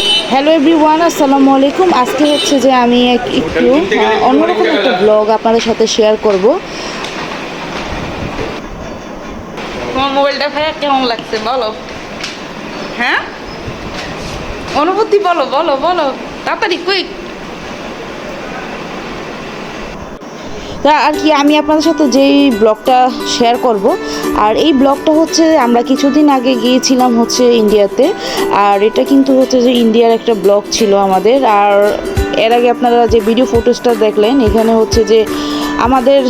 Hello everyone আসসালামু আলাইকুম। আজকে হচ্ছে যে আমি এক- একটু অন্যরকম একটা ব্লগ আপনাদের সাথে শেয়ার করব। তোমার মোবাইলটা ভাইয়া কেমন লাগছে বলো? হ্যাঁ? অনুভূতি বলো বলো বলো। তাড়াতাড়ি কুইক তা আর কি, আমি আপনাদের সাথে যেই ব্লগটা শেয়ার করব, আর এই ব্লগটা হচ্ছে আমরা কিছুদিন আগে গিয়েছিলাম হচ্ছে ইন্ডিয়াতে, আর এটা কিন্তু হচ্ছে যে ইন্ডিয়ার একটা ব্লগ ছিল আমাদের, আর এর আগে আপনারা যে ভিডিও ফুটেজটা দেখলেন, এখানে হচ্ছে যে আমাদের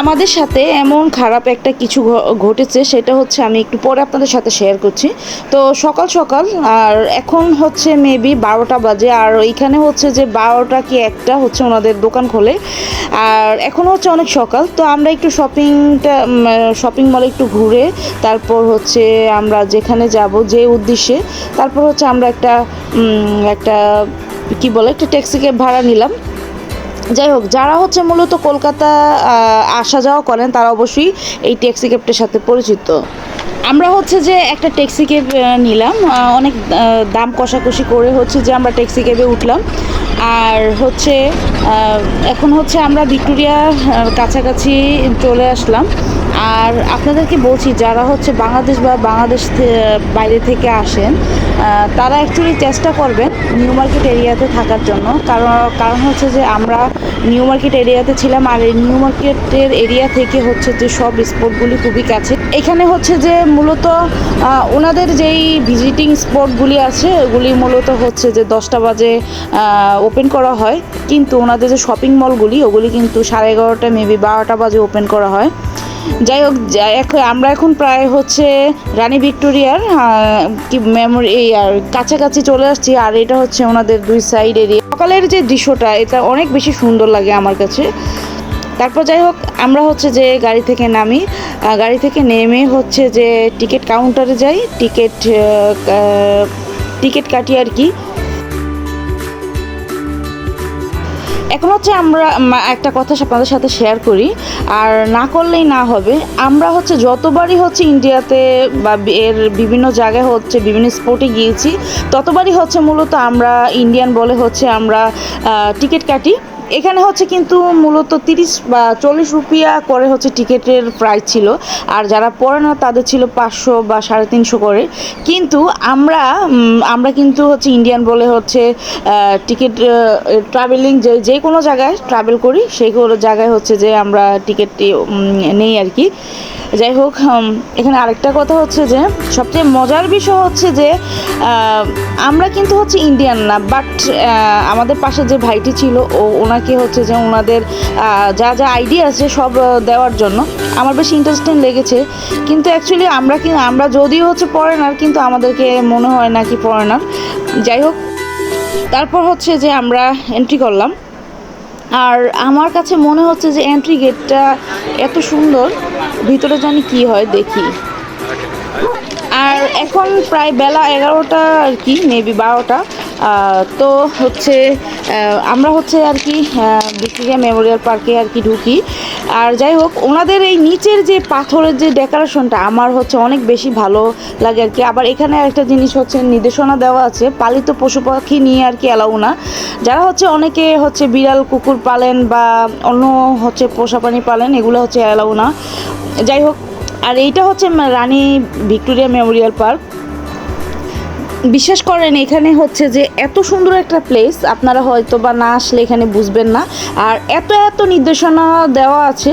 আমাদের সাথে এমন খারাপ একটা কিছু ঘটেছে, সেটা হচ্ছে আমি একটু পরে আপনাদের সাথে শেয়ার করছি। তো সকাল সকাল, আর এখন হচ্ছে মেবি বারোটা বাজে, আর এইখানে হচ্ছে যে বারোটা কি একটা হচ্ছে ওনাদের দোকান খোলে। আর এখন হচ্ছে অনেক সকাল, তো আমরা একটু শপিংটা শপিং মলে একটু ঘুরে, তারপর হচ্ছে আমরা যেখানে যাব যে উদ্দেশ্যে, তারপর হচ্ছে আমরা একটা একটা, কি বলে, একটা ট্যাক্সি ক্যাব ভাড়া নিলাম। যাই হোক, যারা হচ্ছে মূলত কলকাতা আসা যাওয়া করেন, তারা অবশ্যই এই ট্যাক্সি ক্যাবটার সাথে পরিচিত। আমরা হচ্ছে যে একটা ট্যাক্সি ক্যাব নিলাম অনেক দাম কষাকষি করে হচ্ছে যে আমরা ট্যাক্সি ক্যাবে উঠলাম। আর হচ্ছে এখন হচ্ছে আমরা ভিক্টোরিয়া কাছাকাছি চলে আসলাম। আর আপনাদেরকে বলছি, যারা হচ্ছে বাংলাদেশ বা বাংলাদেশ বাইরে থেকে আসেন তারা অ্যাকচুয়ালি চেষ্টা করবেন নিউ মার্কেট এরিয়াতে থাকার জন্য। কারণ কারণ হচ্ছে যে আমরা নিউ মার্কেট এরিয়াতে ছিলাম আর এই নিউ মার্কেটের এরিয়া থেকে হচ্ছে যে সব স্পটগুলি খুবই কাছে। এখানে হচ্ছে যে মূলত ওনাদের যেই ভিজিটিং স্পটগুলি আছে, ওগুলি মূলত হচ্ছে যে দশটা বাজে ওপেন করা হয়। কিন্তু ওনাদের যে শপিং মলগুলি, ওগুলি কিন্তু সাড়ে এগারোটা, মেবি বারোটা বাজে ওপেন করা হয়। যাই হোক এখন আমরা এখন প্রায় হচ্ছে রানী ভিক্টোরিয়ার কি মেমোরি আর কাছাকাছি চলে আসছি, আর এটা হচ্ছে ওনাদের দুই সাইড এরিয়া সকালের যে দৃশ্যটা, এটা অনেক বেশি সুন্দর লাগে আমার কাছে। তারপর যাই হোক, আমরা হচ্ছে যে গাড়ি থেকে নামি গাড়ি থেকে নেমে হচ্ছে যে টিকিট কাউন্টারে যাই। টিকিট টিকিট কাটি আর কি। এখন হচ্ছে আমরা একটা কথা আপনাদের সাথে শেয়ার করি, আর না করলেই না হবে। আমরা হচ্ছে যতবারই হচ্ছে ইন্ডিয়াতে বা এর বিভিন্ন জায়গায় হচ্ছে বিভিন্ন স্পোর্টে গিয়েছি, ততবারই হচ্ছে মূলত আমরা ইন্ডিয়ান বলে হচ্ছে আমরা টিকিট কাটি। এখানে হচ্ছে কিন্তু মূলত তিরিশ বা চল্লিশ রুপিয়া করে হচ্ছে টিকিটের প্রাইস ছিল। আর যারা পড়ে না, তাদের ছিল পাঁচশো বা সাড়ে তিনশো করে। কিন্তু আমরা আমরা কিন্তু হচ্ছে ইন্ডিয়ান বলে হচ্ছে টিকিট ট্রাভেলিং যে যে কোনো জায়গায় ট্রাভেল করি, সেই কোনো জায়গায় হচ্ছে যে আমরা টিকিটটি নেই আর কি। যাই হোক এখানে আরেকটা কথা হচ্ছে যে, সবচেয়ে মজার বিষয় হচ্ছে যে আমরা কিন্তু হচ্ছে ইন্ডিয়ান না বাট আমাদের পাশে যে ভাইটি ছিল, ও, ওনাকে হচ্ছে যে ওনাদের যা যা আইডিয়া আছে সব দেওয়ার জন্য আমার বেশ ইন্টারেস্টিং লেগেছে। কিন্তু অ্যাকচুয়ালি আমরা কি, আমরা যদিও হচ্ছে পড়েনার কিন্তু আমাদেরকে মনে হয় না কি পড়েনার যাই হোক, তারপর হচ্ছে যে আমরা এন্ট্রি করলাম। আর আমার কাছে মনে হচ্ছে যে এন্ট্রি গেটটা এত সুন্দর, ভিতরে জানি কি হয় দেখি। আর এখন প্রায় বেলা এগারোটা আর কি মেবি বারোটা। তো হচ্ছে আমরা হচ্ছে আর কি ভিক্টোরিয়া মেমোরিয়াল পার্কে আর কি ঢুকি। আর যাই হোক, ওনাদের এই নিচের যে পাথরের যে ডেকোরেশনটা আমার হচ্ছে অনেক বেশি ভালো লাগে আর কি। আবার এখানে একটা জিনিস হচ্ছে, নির্দেশনা দেওয়া আছে, পালিত পশু পাখি নিয়ে আর কি এলাও না। যারা হচ্ছে অনেকে হচ্ছে বিড়াল, কুকুর পালেন বা অন্য হচ্ছে পোষা প্রাণী পালেন, এগুলো হচ্ছে এলাও না। যাই হোক, আর এইটা হচ্ছে রানী ভিক্টোরিয়া মেমোরিয়াল পার্ক। বিশ্বাস করেন, এখানে হচ্ছে যে এত সুন্দর একটা প্লেস আপনারা হয়তো বা না আসলে এখানে বুঝবেন না। আর এত এত নির্দেশনা দেওয়া আছে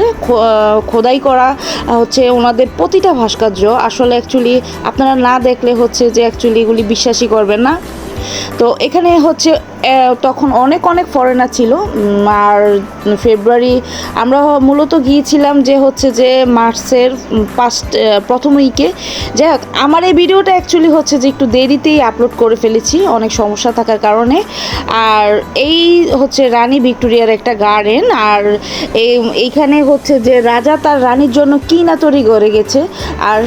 খোদাই করা হচ্ছে ওনাদের প্রতিটা ভাস্কর্য। আসলে অ্যাকচুয়ালি আপনারা না দেখলে হচ্ছে যে অ্যাকচুয়ালি এগুলি বিশ্বাসই করবেন না। তো এখানে হচ্ছে তখন অনেক অনেক ফরেনার ছিল। আর ফেব্রুয়ারি আমরা মূলত গিয়েছিলাম যে হচ্ছে যে মার্চের ফার্স্ট প্রথম উইকে। যাই হোক, আমার এই ভিডিওটা অ্যাকচুয়ালি হচ্ছে যে একটু দেরিতেই আপলোড করে ফেলেছি, অনেক সমস্যা থাকার কারণে। আর এই হচ্ছে রানী ভিক্টোরিয়ার একটা গার্ডেন আর এই, এইখানে হচ্ছে যে রাজা তার রানীর জন্য কী না তৈরি করে গেছে। আর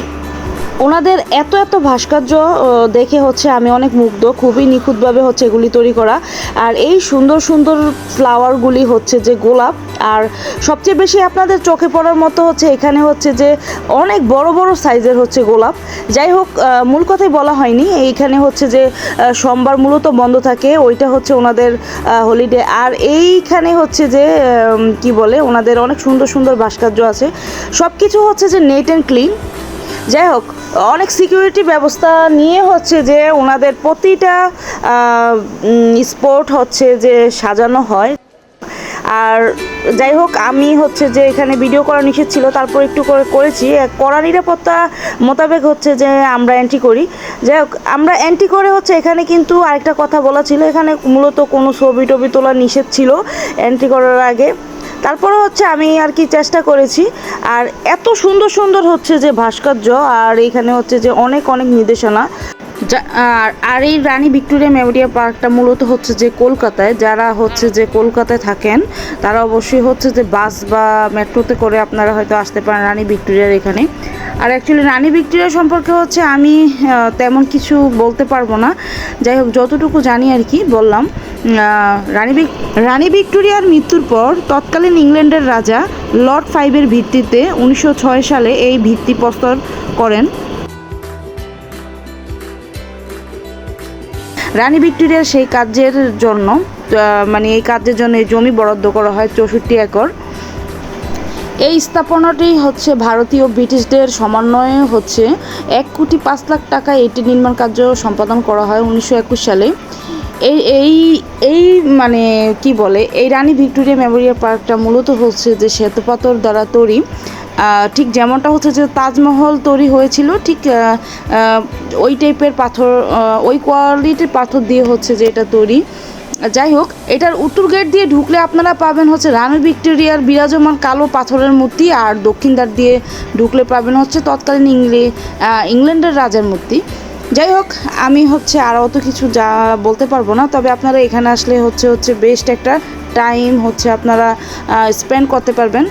ওনাদের এত এত ভাস্কর্য দেখে হচ্ছে আমি অনেক মুগ্ধ, খুবই নিখুঁতভাবে হচ্ছে এগুলি তৈরি করা। আর এই সুন্দর সুন্দর ফ্লাওয়ারগুলি হচ্ছে যে গোলাপ, আর সবচেয়ে বেশি আপনাদের চোখে পড়ার মতো হচ্ছে এখানে হচ্ছে যে অনেক বড় বড় সাইজের হচ্ছে গোলাপ। যাই হোক মূল কথাই বলা হয়নি, এইখানে হচ্ছে যে সোমবার মূলত বন্ধ থাকে, ওইটা হচ্ছে ওনাদের হলিডে আর এইখানে হচ্ছে যে কি বলে, ওনাদের অনেক সুন্দর সুন্দর ভাস্কর্য আছে। সব কিছু হচ্ছে যে নেট অ্যান্ড ক্লিন যাই হোক, অনেক সিকিউরিটি ব্যবস্থা নিয়ে হচ্ছে যে ওনাদের প্রতিটা স্পোর্ট হচ্ছে যে সাজানো হয়। আর যাই হোক, আমি হচ্ছে যে এখানে ভিডিও করা নিষেধ ছিল, তারপর একটু করে করেছি। কড়া নিরাপত্তা মোতাবেক হচ্ছে যে আমরা এন্ট্রি করি। যাই হোক, আমরা এন্ট্রি করে হচ্ছে এখানে কিন্তু আরেকটা কথা বলা ছিল। এখানে মূলত কোনো ছবি টবি তোলা নিষেধ ছিল। এন্ট্রি করার আগে তারপরে হচ্ছে আমি আর কি চেষ্টা করেছি। আর এত সুন্দর সুন্দর হচ্ছে যে ভাস্কর্য আর এখানে হচ্ছে যে অনেক অনেক নির্দেশনা। আর আর এই রানী ভিক্টোরিয়া মেমোরিয়াল পার্কটা মূলত হচ্ছে যে কলকাতায়। যারা হচ্ছে যে কলকাতায় থাকেন, তারা অবশ্যই হচ্ছে যে বাস বা মেট্রোতে করে আপনারা হয়তো আসতে পারেন রানী ভিক্টোরিয়ার এখানে। আর অ্যাকচুয়ালি রানী ভিক্টোরিয়া সম্পর্কে হচ্ছে আমি তেমন কিছু বলতে পারব না। যাই হোক, যতটুকু জানি আর কি বললাম। রানী রানী ভিক্টোরিয়ার মৃত্যুর পর তৎকালীন ইংল্যান্ডের রাজা লর্ড ফাইভের ভিত্তিতে উনিশশো ছয় সালে এই ভিত্তিপ্রস্তর করেন। রানী ভিক্টোরিয়ার সেই কাজের জন্য মানে এই কাজের জন্য এই জমি বরাদ্দ করা হয় চৌষট্টি একর। এই স্থাপনাটি হচ্ছে ভারতীয় ব্রিটিশদের সমন্বয়ে হচ্ছে এক কোটি পাঁচ লাখ টাকা এটি নির্মাণ কার্য সম্পাদন করা হয় উনিশশো একুশ সালে। এই এই এই মানে কি বলে, এই রানী ভিক্টোরিয়া মেমোরিয়াল পার্কটা মূলত হচ্ছে যে শ্বেতপাথর দ্বারা তৈরি। ঠিক যেমনটা হচ্ছে যে তাজমহল তৈরি হয়েছিল, ঠিক ওই টাইপের পাথর ওই কোয়ালিটির পাথর দিয়ে হচ্ছে যে এটা তৈরি। যাই হোক, এটার উত্তর গেট দিয়ে ঢুকলে আপনারা পাবেন হচ্ছে রানী ভিক্টোরিয়ার বিরাজমান কালো পাথরের মূর্তি, আর দক্ষিণ দ্বার দিয়ে ঢুকলে পাবেন হচ্ছে তৎকালীন ইংলে ইংল্যান্ডের রাজার মূর্তি। যাই হোক আমি হচ্ছে আর অত কিছু যা বলতে পারব না, তবে আপনারা এখানে আসলে হচ্ছে হচ্ছে বেস্ট একটা টাইম হচ্ছে আপনারা স্পেন্ড করতে পারবেন।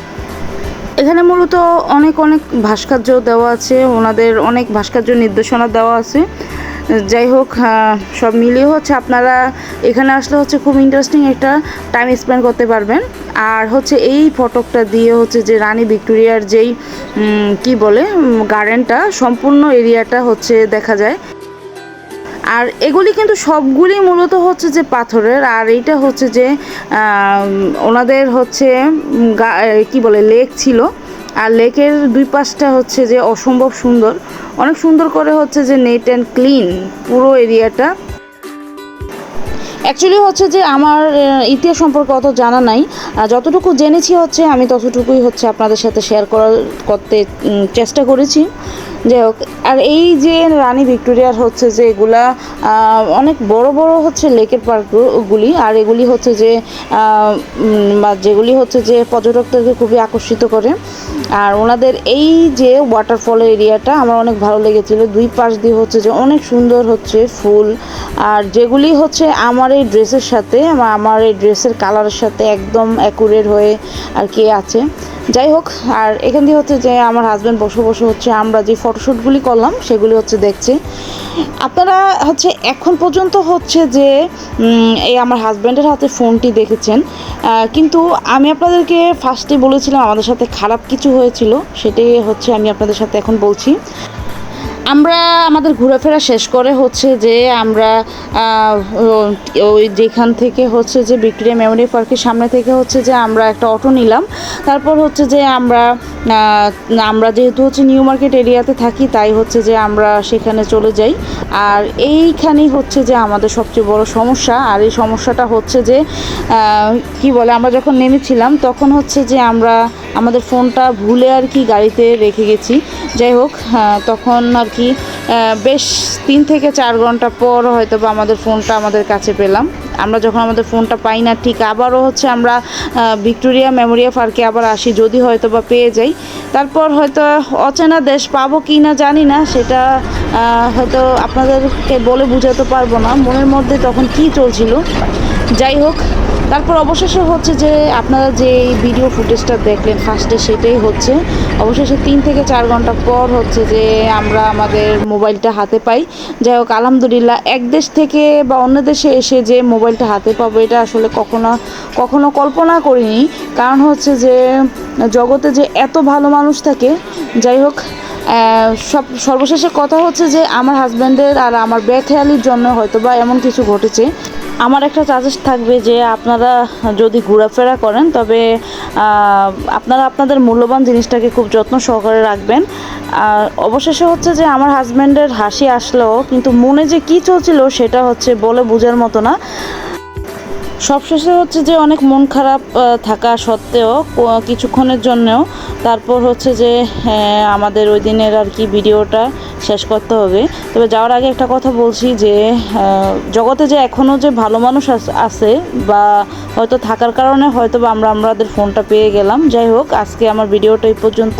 এখানে মূলত অনেক অনেক ভাস্কর্য দেওয়া আছে, ওনাদের অনেক ভাস্কর্য নির্দেশনা দেওয়া আছে। যাই হোক সব মিলিয়ে হচ্ছে আপনারা এখানে আসলে হচ্ছে খুব ইন্টারেস্টিং একটা টাইম স্পেন্ড করতে পারবেন। আর হচ্ছে এই ফটকটা দিয়ে হচ্ছে যে রানী ভিক্টোরিয়ার যেই কি বলে গার্ডেনটা সম্পূর্ণ এরিয়াটা হচ্ছে দেখা যায়। আর এগুলি কিন্তু সবগুলি মূলত হচ্ছে যে পাথরের, আর এইটা হচ্ছে যে ওনাদের হচ্ছে কি বলে লেক ছিল। আর লেকের দুই পাশটা হচ্ছে যে অসম্ভব সুন্দর। অনেক সুন্দর করে হচ্ছে যে নেট অ্যান্ড ক্লিন পুরো এরিয়াটা। অ্যাকচুয়ালি হচ্ছে যে আমার ইতিহাস সম্পর্কে অত জানা নাই। যতটুকু জেনেছি হচ্ছে, আমি ততটুকুই হচ্ছে আপনাদের সাথে শেয়ার করার করতে চেষ্টা করেছি। যাই হোক, আর এই যে রানী ভিক্টোরিয়ার হচ্ছে যে এগুলা অনেক বড় বড় হচ্ছে লেকের পার্কগুলি, আর এগুলি হচ্ছে যে যেগুলি হচ্ছে যে পর্যটকদেরকে খুবই আকর্ষিত করে। আর ওনাদের এই যে ওয়াটারফলের এরিয়াটা আমার অনেক ভালো লেগেছিল। দুই পাশ দিয়ে হচ্ছে যে অনেক সুন্দর হচ্ছে ফুল। আর যেগুলি হচ্ছে আমার এই ড্রেসের সাথে, আমার এই ড্রেসের কালারের সাথে একদম অ্যাকুরেট হয়ে আর কি আছে। যাই হোক, আর এখান দিয়ে হচ্ছে যে আমার হাজব্যান্ড বসে বসে হচ্ছে আমরা যে ফটোশ্যুটগুলি করলাম, সেগুলি হচ্ছে দেখছে। আপনারা হচ্ছে এখন পর্যন্ত হচ্ছে যে এই আমার হাজব্যান্ডের হাতে ফোনটি দেখেছেন। কিন্তু আমি আপনাদেরকে ফার্স্টে বলেছিলাম আমাদের সাথে খারাপ কিছু হয়েছিল, সেটাই হচ্ছে আমি আপনাদের সাথে এখন বলছি। আমরা আমাদের ঘোরাফেরা শেষ করে হচ্ছে যে আমরা ওই যেখান থেকে হচ্ছে যে ভিক্টোরিয়া মেমোরিয়াল পার্কের সামনে থেকে হচ্ছে যে আমরা একটা অটো নিলাম। তারপর হচ্ছে যে আমরা আমরা যেহেতু হচ্ছে নিউ মার্কেট এরিয়াতে থাকি, তাই হচ্ছে যে আমরা সেখানে চলে যাই। আর এইখানেই হচ্ছে যে আমাদের সবচেয়ে বড় সমস্যা। আর এই সমস্যাটা হচ্ছে যে কি বলে, আমরা যখন নেমেছিলাম তখন হচ্ছে যে আমরা আমাদের ফোনটা ভুলে আর কি গাড়িতে রেখে গেছি। যাই হোক তখন আর কি বেশ তিন থেকে চার ঘণ্টা পর হয়তো বা আমাদের ফোনটা আমাদের কাছে পেলাম। আমরা যখন আমাদের ফোনটা পাই না, ঠিক আবারও হচ্ছে আমরা ভিক্টোরিয়া মেমোরিয়াল পার্কে আবার আসি, যদি হয়তো বা পেয়ে যাই। তারপর হয়তো অচেনা দেশ পাবো কি না জানি না, সেটা হয়তো আপনাদেরকে বলে বোঝাতে পারব না। মনের মধ্যে তখন কি চলছিল? যাই হোক তারপর অবশেষে হচ্ছে যে আপনারা যে ভিডিও ফুটেজটা দেখলেন ফার্স্টে সেটাই হচ্ছে। অবশেষে তিন থেকে চার ঘণ্টা পর হচ্ছে যে আমরা আমাদের মোবাইলটা হাতে পাই। যাই হোক, আলহামদুলিল্লাহ, এক দেশ থেকে বা অন্য দেশে এসে যে মোবাইলটা হাতে পাবো, এটা আসলে কখনো কখনো কল্পনা করিনি। কারণ হচ্ছে যে জগতে যে এত ভালো মানুষ থাকে, যাই হোক সব, সর্বশেষে কথা হচ্ছে যে আমার হাজব্যান্ডের আর আমার বেখেয়ালির জন্য হয়তো বা এমন কিছু ঘটেছে। আমার একটা সাজেস্ট থাকবে যে আপনারা যদি ঘোরাফেরা করেন তবে আপনারা আপনাদের মূল্যবান জিনিসটাকে খুব যত্ন সহকারে রাখবেন। আর অবশেষে হচ্ছে যে আমার হাজব্যান্ডের হাসি আসলেও কিন্তু মনে যে কী চলছিল সেটা হচ্ছে বলে বোঝার মতো না। সবশেষে হচ্ছে যে অনেক মন খারাপ থাকা সত্ত্বেও কিছুক্ষণের জন্যও তারপর হচ্ছে যে হ্যাঁ, আমাদের ওই দিনের আর কি ভিডিওটা শেষ করতে হবে। তবে যাওয়ার আগে একটা কথা বলছি যে জগতে যে এখনও যে ভালো মানুষ আছে বা হয়তো থাকার কারণে হয়তো বা আমরা আমাদের ফোনটা পেয়ে গেলাম। যাই হোক, আজকে আমার ভিডিওটা এই পর্যন্ত।